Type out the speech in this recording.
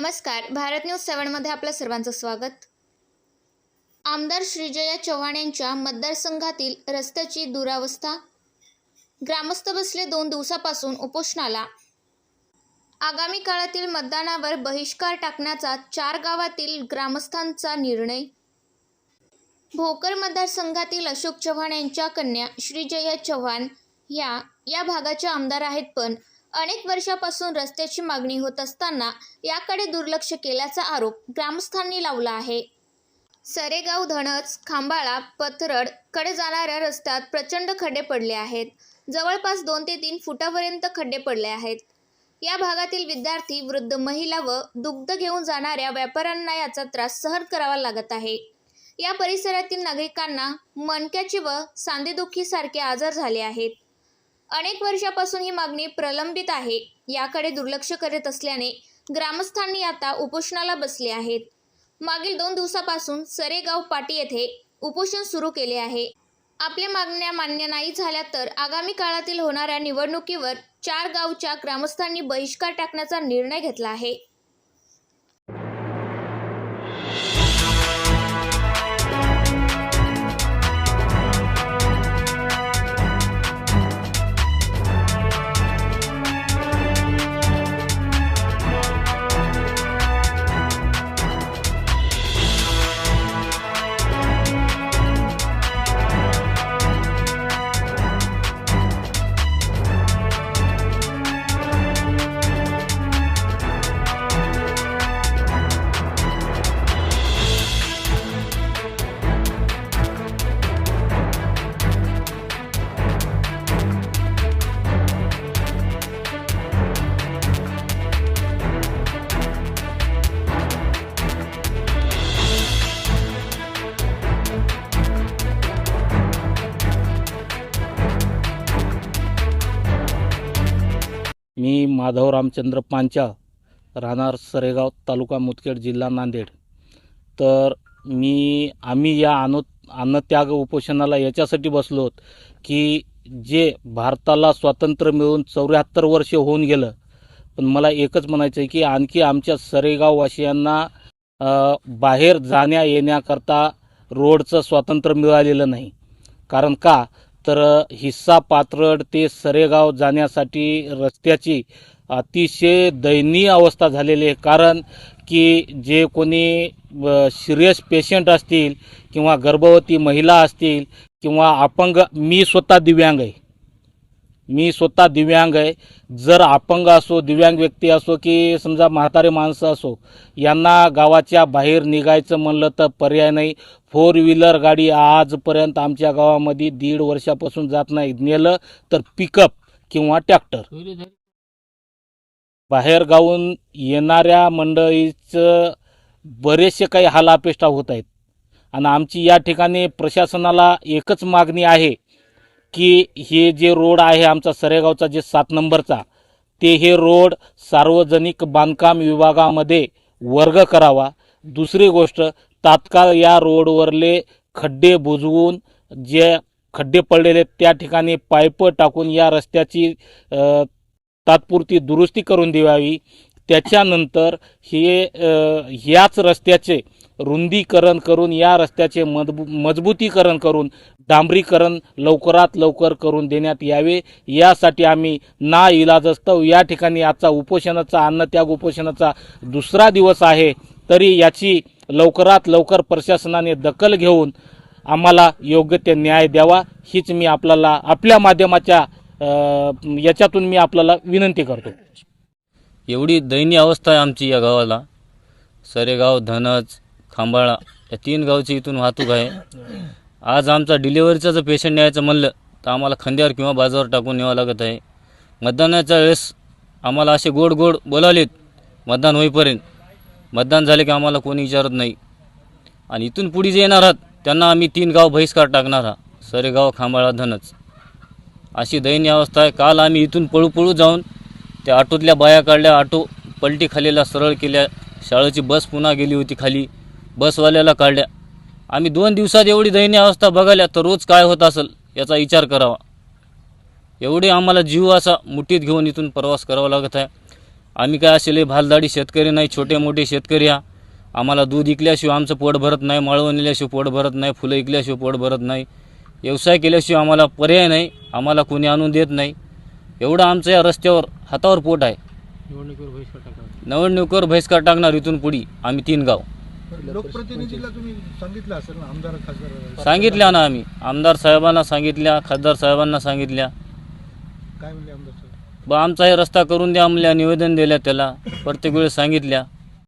नमस्कार. भारत न्यूज सेवनमध्ये आपलं सर्वांचं स्वागत. आमदार श्रीजया चव्हाण यांच्या मतदारसंघातील रस्त्याची दुरावस्था ग्रामस्थ बसले दोन दिवसापासून उपोषणाला. आगामी काळातील मतदानावर बहिष्कार टाकण्याचा चार गावातील ग्रामस्थांचा निर्णय. भोकर मतदारसंघातील अशोक चव्हाण यांच्या कन्या श्रीजया चव्हाण या या भागाच्या आमदार आहेत पण अनेक वर्षापासून रस्त्याची मागणी होत असताना याकडे दुर्लक्ष केल्याचा आरोप ग्रामस्थांनी लावला आहे. सरेगाव धणच खांबाळा पथरडकडे जाणाऱ्या रस्त्यात प्रचंड खड्डे पडले आहेत. जवळपास दोन ते तीन फुटापर्यंत खड्डे पडले आहेत. या भागातील विद्यार्थी वृद्ध महिला व दुग्ध घेऊन जाणाऱ्या व्यापाऱ्यांना याचा त्रास सहन करावा लागत आहे. या परिसरातील नागरिकांना मणक्याचे व सांधेदुखीसारखे आजार झाले आहेत. अनेक वर्षापासून ही मागणी प्रलंबित आहे याकडे दुर्लक्ष करत असल्याने ग्रामस्थांनी आता उपोषणाला बसले आहेत. मागील दोन दिवसापासून सरेगाव पाटी येथे उपोषण सुरू केले आहे. आपल्या मागण्या मान्य नाही झाल्या तर आगामी काळातील होणाऱ्या निवडणुकीवर चार गावच्या ग्रामस्थांनी बहिष्कार टाकण्याचा निर्णय घेतला आहे. मी माधव रामचंद्र पांचा राहणार सरेगाव तालुका मुदखेड जिल्हा नांदेड. तर मी आम्ही या अनु अन्नत्याग उपोषणाला याच्यासाठी बसलो आहोत की जे भारताला स्वातंत्र्य मिळून चौऱ्याहत्तर वर्ष होऊन गेलं पण मला एकच म्हणायचं आहे की आणखी आमच्या सरेगाववासियांना बाहेर जाण्या येण्याकरता रोडचं स्वातंत्र्य मिळालेलं नाही. कारण का? तर हिस्सा पात्रड ते सरेगाव जाण्यासाठी रस्त्याची अतिशय दयनीय अवस्था झालेली आहे. कारण की जे कोणी सिरियस पेशंट असतील किंवा गर्भवती महिला असतील किंवा अपंग मी स्वतः दिव्यांग आहे. मी स्वतः दिव्यांग आहे. जर अपंग असो दिव्यांग व्यक्ती असो की समजा म्हातारे माणसं असो यांना गावाच्या बाहेर निघायचं म्हणलं तर पर्याय नाही. फोर व्हीलर गाडी आजपर्यंत आमच्या गावामध्ये दीड वर्षापासून जात नाही. नेलं तर पिकअप किंवा ट्रॅक्टर बाहेर गावून येणाऱ्या मंडळीचं बरेचसे काही हालापेष्टा होत आहेत. आणि आमची या ठिकाणी प्रशासनाला एकच मागणी आहे. की हे जे रोड आहे आमचा सरेगावचा जे सात नंबरचा ते हे रोड सार्वजनिक बांधकाम विभागामध्ये वर्ग करावा. दुसरी गोष्ट तात्काळ या रोडवरले खड्डे बुजवून जे खड्डे पडलेले त्या ठिकाणी पाईप टाकून या रस्त्याची तात्पुरती दुरुस्ती करून द्यावी. त्याच्यानंतर हे ह्याच रस्त्याचे रुंदीकरण करून या रस्त्याचे मजबू मजबूतीकरण करून डांबरीकरण लवकरात लवकर करून देण्यात यावे. यासाठी आम्ही ना इलाजस्तव या ठिकाणी आजचा उपोषणाचा अन्नत्याग उपोषणाचा दुसरा दिवस आहे. तरी याची लवकरात लवकर प्रशासनाने दखल घेऊन आम्हाला योग्य ते न्याय द्यावा. हीच मी आपल्याला आपल्या माध्यमाच्या याच्यातून मी आपल्याला विनंती करतो. एवढी दयनीय अवस्था आहे आमची या गावाला. सरेगाव धनज खांबाळा. या तीन गावची इथून वाहतूक आहे. आज आमचा डिलिव्हरीचा जर पेशंट न्यायचं म्हणलं तर आम्हाला खांद्यावर किंवा बाजावर टाकून न्यावं लागत आहे. मतदानाच्या वेळेस आम्हाला असे गोड गोड बोलावलेत मतदान होईपर्यंत. मतदान झाले की आम्हाला कोणी विचारत नाही. आणि इथून पुढे जे येणार आहात त्यांना आम्ही तीन गाव बहिष्कार टाकणार आहात. सरेगाव खांबाळा धनच अशी दयनीय अवस्था आहे. काल आम्ही इथून पळू पळू जाऊन त्या ऑटोतल्या बाया काढल्या. ऑटो पलटी खालीला सरळ केल्या. शाळेची बस पुन्हा गेली होती खाली. बसवाल्याला काढल्या. आम्ही दोन दिवसात एवढी दयनीय अवस्था बघायला तर रोज काय होत असेल याचा विचार करावा. एवढे आम्हाला जीव असा मुठीत घेऊन इथून प्रवास करावा लागत आहे. आम्ही काय असेले भालदाडी शेतकरी नाही छोटे मोठे शेतकरी हा. आम्हाला दूध इकल्याशिवाय आमचं पोट भरत नाही माळवण नेल्याशिवाय पोट भरत नाही फुलं इकल्याशिवाय पोट भरत नाही. व्यवसाय केल्याशिवाय आम्हाला पर्याय नाही आम्हाला कोणी आणून देत नाही. एवढं आमचं या रस्त्यावर हातावर पोट आहे. निवडणुकीवर बहिष्कार टाकणार इथून पुढी आम्ही तीन गाव. लोकप्रतिनिधीला तुम्ही सांगितलं असेल ना आमदार खासदार सांगितल्या ना आम्ही. आमदार साहेबांना सांगितल्या खासदार साहेबांना सांगितल्या. काय म्हणले आमदार साहेब? बा आमचा हे रस्ता करून द्या म्हणल्या निवेदन दिल्या त्याला. प्रत्येक वेळेस सांगितल्या.